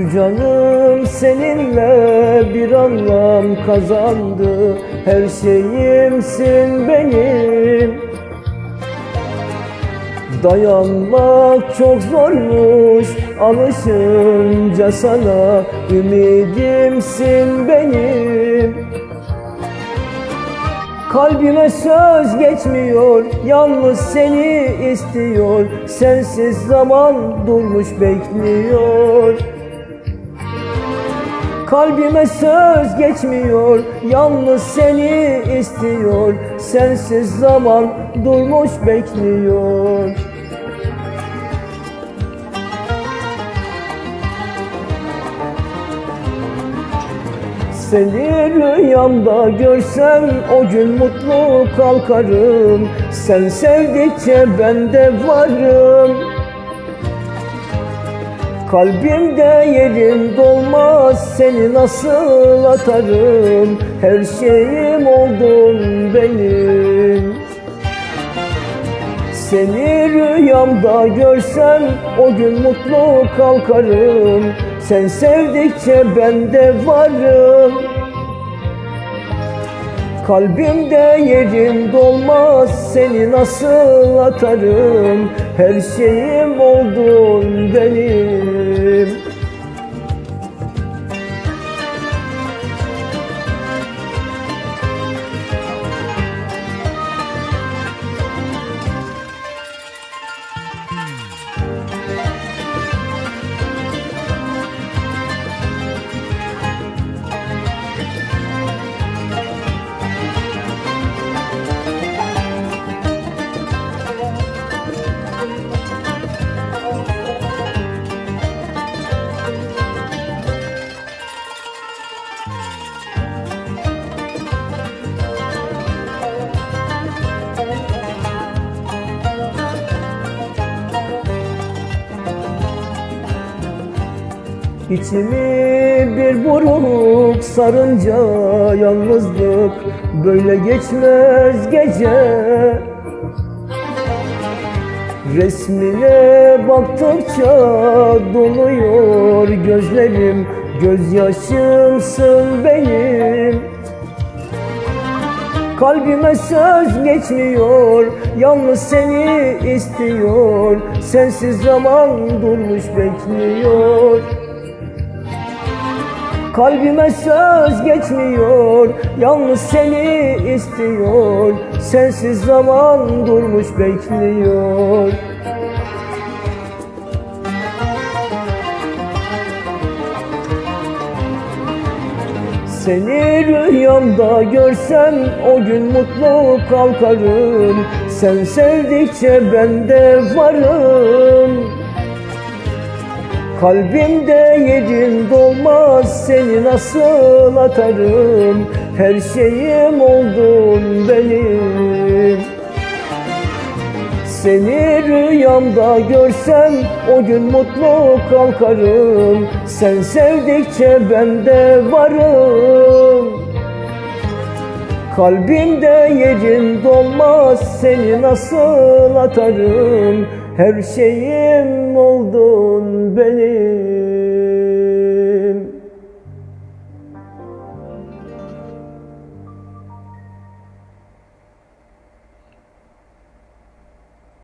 Şu canım seninle bir anlam kazandı. Her şeyimsin benim. Dayanmak çok zormuş alışınca sana Ümidimsin benim. Kalbime söz geçmiyor Yalnız seni istiyor. Sensiz zaman durmuş bekliyor Kalbime söz geçmiyor Yalnız seni istiyor. Sensiz zaman durmuş bekliyor. Seni rüyamda görsem o gün mutlu kalkarım. Sen sevdikçe ben de varım Kalbimde yerin dolmaz seni nasıl atarım? Her şeyim oldun benim. Seni rüyamda görsem o gün mutlu kalkarım. Sen sevdikçe ben de varım. Kalbimde yerin dolmaz seni nasıl atarım? Her şeyim oldun benim İçimi bir buruk sarınca yalnızlık Böyle geçmez gece. Resmine baktıkça doluyor gözlerim Gözyaşımsın benim. Kalbime söz geçmiyor Yalnız seni istiyor. Sensiz zaman durmuş bekliyor Kalbime söz geçmiyor Yalnız seni istiyor. Sensiz zaman durmuş bekliyor. Seni rüyamda görsem o gün mutlu kalkarım. Sen sevdikçe ben de varım Kalbimde yerin dolmaz seni nasıl atarım? Her şeyim oldun benim. Seni rüyamda görsem o gün mutlu kalkarım. Sen sevdikçe ben de varım Kalbimde yerin dolmaz seni nasıl atarım? Her şeyim oldun benim